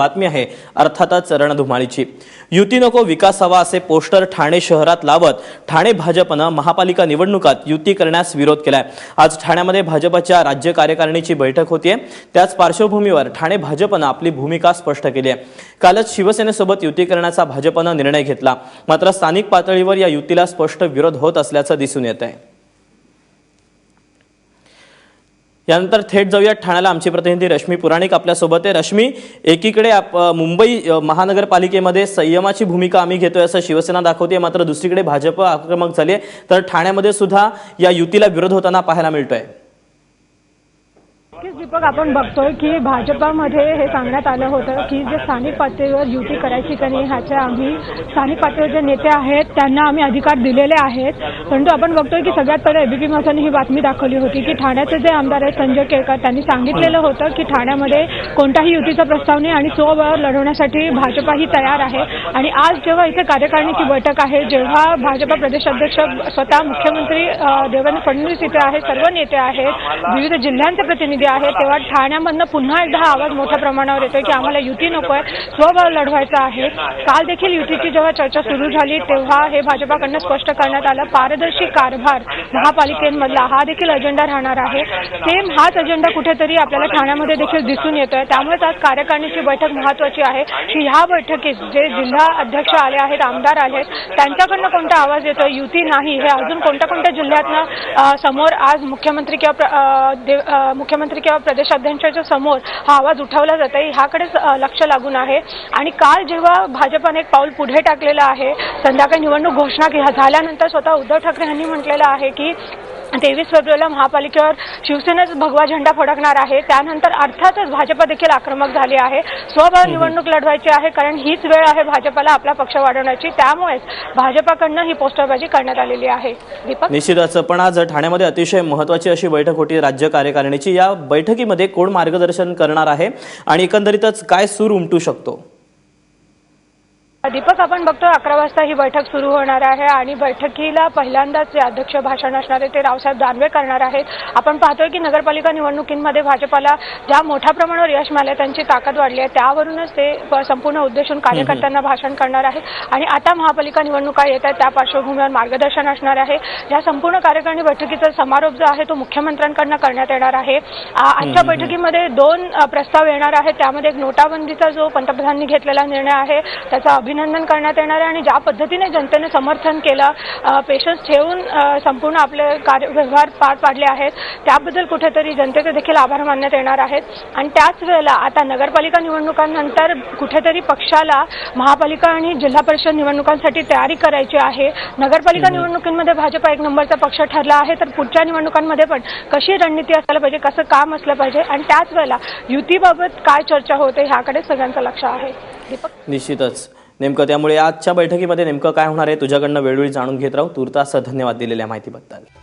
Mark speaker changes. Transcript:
Speaker 1: बातमी आहे अर्थातच रणधुमाळीची. युती नको विकास हवा असे पोस्टर ठाणे शहरात लावत ठाणे भाजपनं महापालिका निवडणुकात युती करण्यास विरोध केलाय. आज ठाण्यामध्ये भाजपच्या राज्य कार्यकारिणीची बैठक होतीये. त्याच पार्श्वभूमीवर ठाणे भाजपनं आपली भूमिका स्पष्ट केली आहे कालच शिवसेनेसोबत युती करण्याचा भाजपनं निर्णय घेतला. मात्र स्थानिक पातळीवर या युतीला स्पष्ट विरोध होत असल्याचं दिसून येत आहे यानंतर थेट जाऊयात ठाण्याला आमची प्रतिनिधी रश्मी पुराणिक आपल्यासोबत आहे. रश्मी एकीकडे आप- मुंबई महानगरपालिकेमध्ये संयमाची भूमिका आम्ही घेतोय असं शिवसेना दाखवते मात्र दुसरीकडे भाजप आक्रमक झाली आहे. तर ठाण्यामध्ये सुद्धा या युतीला विरोध होताना पाहायला मिळतोय.
Speaker 2: नक्कीच दीपक आपण बघतोय की भाजपामध्ये हे सांगण्यात आलं होतं की जे स्थानिक पातळीवर युती करायची का नाही ह्याचे आम्ही स्थानिक पातळीवर जे नेते आहेत त्यांना आम्ही अधिकार दिलेले आहेत. परंतु आपण बघतोय की सगळ्यात पहिले एबीपी माझाने ही बातमी दाखवली होती की ठाण्याचे जे आमदार आहेत संजय केळकर त्यांनी सांगितलेलं होतं की ठाण्यामध्ये कोणताही युतीचा प्रस्ताव नाही आणि स्वबळावर लढवण्यासाठी भाजपा ही तयार आहे. आणि आज जेव्हा इथे कार्यकारिणीची बैठक आहे जेव्हा भाजपा प्रदेशाध्यक्ष स्वतः मुख्यमंत्री देवेंद्र फडणवीस इथे आहेत सर्व नेते आहेत विविध जिल्ह्यांचे प्रतिनिधी आहेत तेव्हा ठाण्यामधनं पुन्हा एकदा हा आवाज मोठ्या प्रमाणावर येतोय की आम्हाला युती नकोय स्वभाव लढवायचा आहे. काल देखील युतीची जेव्हा चर्चा सुरू झाली तेव्हा हे भाजपाकडनं स्पष्ट करण्यात आलं पारदर्शी कारभार महापालिकेमधला हा देखील अजेंडा राहणार आहे. सेम हाच अजेंडा कुठेतरी आपल्याला ठाण्यामध्ये देखील दिसून येतोय. त्यामुळेच आज कार्यकारिणीची बैठक महत्वाची आहे की ह्या बैठकीत जे जिल्हा अध्यक्ष आले आहेत आमदार आले आहेत त्यांच्याकडनं कोणता आवाज येतोय युती नाही हे अजून कोणत्या कोणत्या जिल्ह्यातनं समोर आज मुख्यमंत्री किंवा मुख्यमंत्री मुख्यमंत्री किंवा प्रदेशाध्यक्षांच्या समोर हा आवाज उठवला जात आहे ह्याकडेच लक्ष लागून आहे. आणि काल जेव्हा भाजपाने एक पाऊल पुढे टाकलेलं आहे संध्याकाळी निवडणूक घोषणा झाल्यानंतर स्वतः उद्धव ठाकरे यांनी म्हटलेलं आहे की तेवीस फेब्रुवारीला महापालिकेवर शिवसेनेच भगवा झेंडा फडकणार आहे. त्यानंतर अर्थातच भाजप देखील आक्रमक झाली आहे. स्वबळ निवडणूक लढवायची आहे कारण हीच वेळ आहे भाजपाला आपला पक्ष वाढवण्याची. त्यामुळेच भाजपाकडनं ही पोस्टरबाजी करण्यात आलेली आहे. दीपक?
Speaker 1: निश्चितच पण आज ठाण्यामध्ये अतिशय महत्वाची अशी बैठक होती राज्य कार्यकारिणीची. या बैठकीमध्ये कोण मार्गदर्शन करणार आहे आणि एकंदरीतच काय सूर उमटू शकतो?
Speaker 2: दीपक आपण बघतो अकरा वाजता ही बैठक सुरू होणार आहे आणि बैठकीला पहिल्यांदाच जे अध्यक्ष भाषण असणार आहे ते रावसाहेब दानवे करणार आहेत. आपण पाहतोय की नगरपालिका निवडणुकीमध्ये भाजपाला ज्या मोठ्या प्रमाणावर यश मिळालं त्यांची ताकद वाढली आहे. त्यावरूनच ते संपूर्ण उद्देशून कार्यकर्त्यांना भाषण करणार आहेत. आणि आता महापालिका निवडणुका येत आहेत त्या पार्श्वभूमीवर मार्गदर्शन असणार आहे. या संपूर्ण कार्यकारिणी बैठकीचा समारोप जो आहे तो मुख्यमंत्र्यांकडनं करण्यात येणार आहे. आजच्या बैठकीमध्ये दोन प्रस्ताव येणार आहेत. त्यामध्ये एक नोटाबंदीचा जो पंतप्रधानांनी घेतलेला निर्णय आहे त्याचा अभिनंदन करण्यात येणार आहे आणि ज्या पद्धतीने जनतेने समर्थन केलं पेशन्स ठेवून संपूर्ण आपले कार्य व्यवहार पार पाडले आहेत त्याबद्दल कुठेतरी जनतेचे देखील आभार मानण्यात येणार आहेत. आणि त्याच वेळेला आता नगरपालिका निवडणुकांनंतर कुठेतरी पक्षाला महापालिका आणि जिल्हा परिषद निवडणुकांसाठी तयारी करायची आहे. नगरपालिका निवडणुकीमध्ये भाजपा एक नंबरचा पक्ष ठरला आहे तर पुढच्या निवडणुकांमध्ये पण कशी रणनीती असायला पाहिजे कसं काम असलं पाहिजे आणि त्याच वेळेला युतीबाबत काय चर्चा होते ह्याकडे सगळ्यांचं लक्ष आहे.
Speaker 1: निश्चितच. नेमकं त्यामुळे आजच्या बैठकीमध्ये नेमकं काय होणार आहे? तुझ्याकडनं वेळोवेळी जाणून घेत राहू. तुर्तास धन्यवाद दिलेल्या माहितीबद्दल.